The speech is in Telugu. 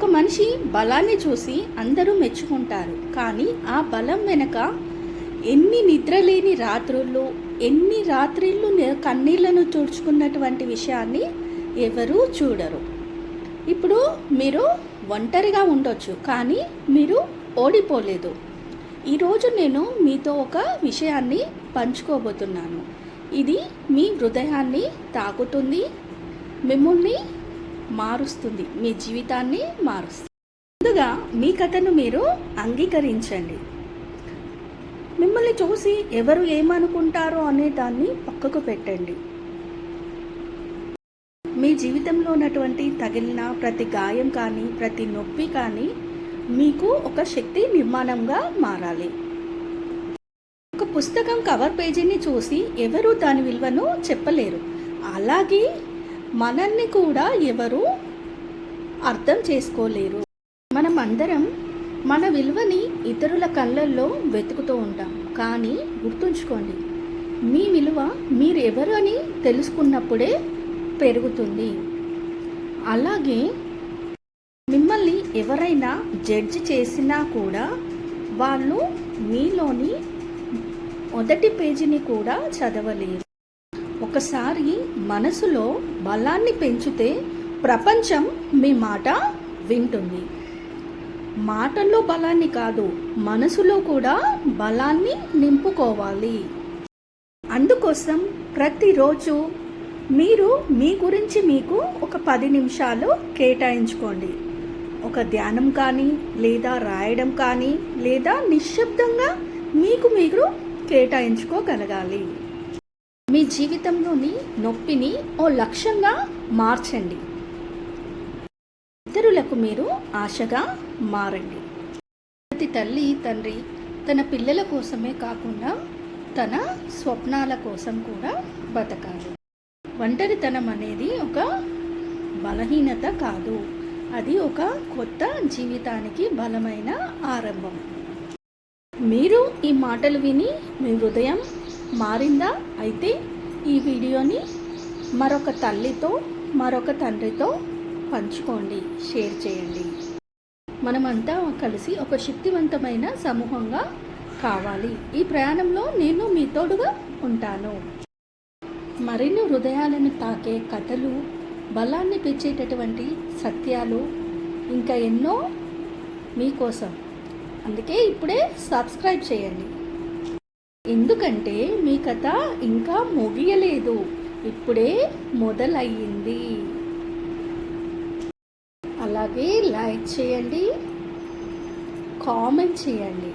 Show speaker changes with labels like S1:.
S1: ఒక మనిషి బలాన్ని చూసి అందరూ మెచ్చుకుంటారు. కానీ ఆ బలం వెనక ఎన్ని నిద్రలేని రాత్రులు ఎన్ని రాత్రిళ్ళు కన్నీళ్ళను తుడుచుకున్నటువంటి విషయాన్ని ఎవరూ చూడరు. ఇప్పుడు మీరు ఒంటరిగా ఉండొచ్చు కానీ మీరు ఓడిపోలేదు. ఈరోజు నేను మీతో ఒక విషయాన్ని పంచుకోబోతున్నాను. ఇది మీ హృదయాన్ని తాకుతుంది మిమ్మల్ని మారుస్తుంది. మీ జీవితాన్ని మారుస్తుంది. ముందుగా మీ కథను మీరు అంగీకరించండి. మిమ్మల్ని చూసి ఎవరు ఏమనుకుంటారో అనే దాన్ని పక్కకు పెట్టండి. మీ జీవితంలో ఉన్నటువంటి తగిలిన ప్రతి గాయం కానీ ప్రతి నొప్పి కానీ మీకు ఒక శక్తి నిర్మాణంగా మారాలి. ఒక పుస్తకం కవర్ పేజీని చూసి ఎవరు దాని విలువను చెప్పలేరు. అలాగే మనల్ని కూడా ఎవరు అర్థం చేసుకోలేరు. మనం అందరం మన విలువని ఇతరుల కళ్ళల్లో వెతుకుతూ ఉంటాం. కానీ గుర్తుంచుకోండి మీ విలువ మీరు ఎవరు అని తెలుసుకున్నప్పుడే పెరుగుతుంది. అలాగే మిమ్మల్ని ఎవరైనా జడ్జి చేసినా కూడా వాళ్ళు మీలోని మొదటి పేజీని కూడా చదవలేరు. ఒకసారి మనసులో బలాన్ని పెంచితే ప్రపంచం మీ మాట వింటుంది. మాటల్లో బలాన్ని కాదు మనసులో కూడా బలాన్ని నింపుకోవాలి. అందుకోసం ప్రతిరోజు మీరు మీ గురించి మీకు ఒక పది నిమిషాలు కేటాయించుకోండి. ఒక ధ్యానం కానీ లేదా రాయడం కానీ లేదా నిశ్శబ్దంగా మీకు మీరు కేటాయించుకోగలగాలి. మీ జీవితంలోని నొప్పిని ఓ లక్ష్యంగా మార్చండి. ఇతరులకు మీరు ఆశగా మారండి. ప్రతి తల్లి తండ్రి తన పిల్లల కోసమే కాకుండా తన స్వప్నాల కోసం కూడా బతకాలి. ఒంటరితనం అనేది ఒక బలహీనత కాదు. అది ఒక కొత్త జీవితానికి బలమైన ఆరంభం. మీరు ఈ మాటలు విని మీ హృదయం మారిందా? అయితే ఈ వీడియోని మరొక తల్లితో మరొక తండ్రితో పంచుకోండి షేర్ చేయండి. మనమంతా కలిసి ఒక శక్తివంతమైన సమూహంగా కావాలి. ఈ ప్రయాణంలో నేను మీ తోడుగా ఉంటాను. మరిన్ని హృదయాలను తాకే కథలు బలాన్ని పెంచేటటువంటి సత్యాలు ఇంకా ఎన్నో మీకోసం. అందుకే ఇప్పుడే సబ్స్క్రైబ్ చేయండి. ఎందుకంటే మీ కథ ఇంకా ముగియలేదు. ఇప్పుడే మొదలయ్యింది. అలాగే లైక్ చేయండి కామెంట్ చేయండి.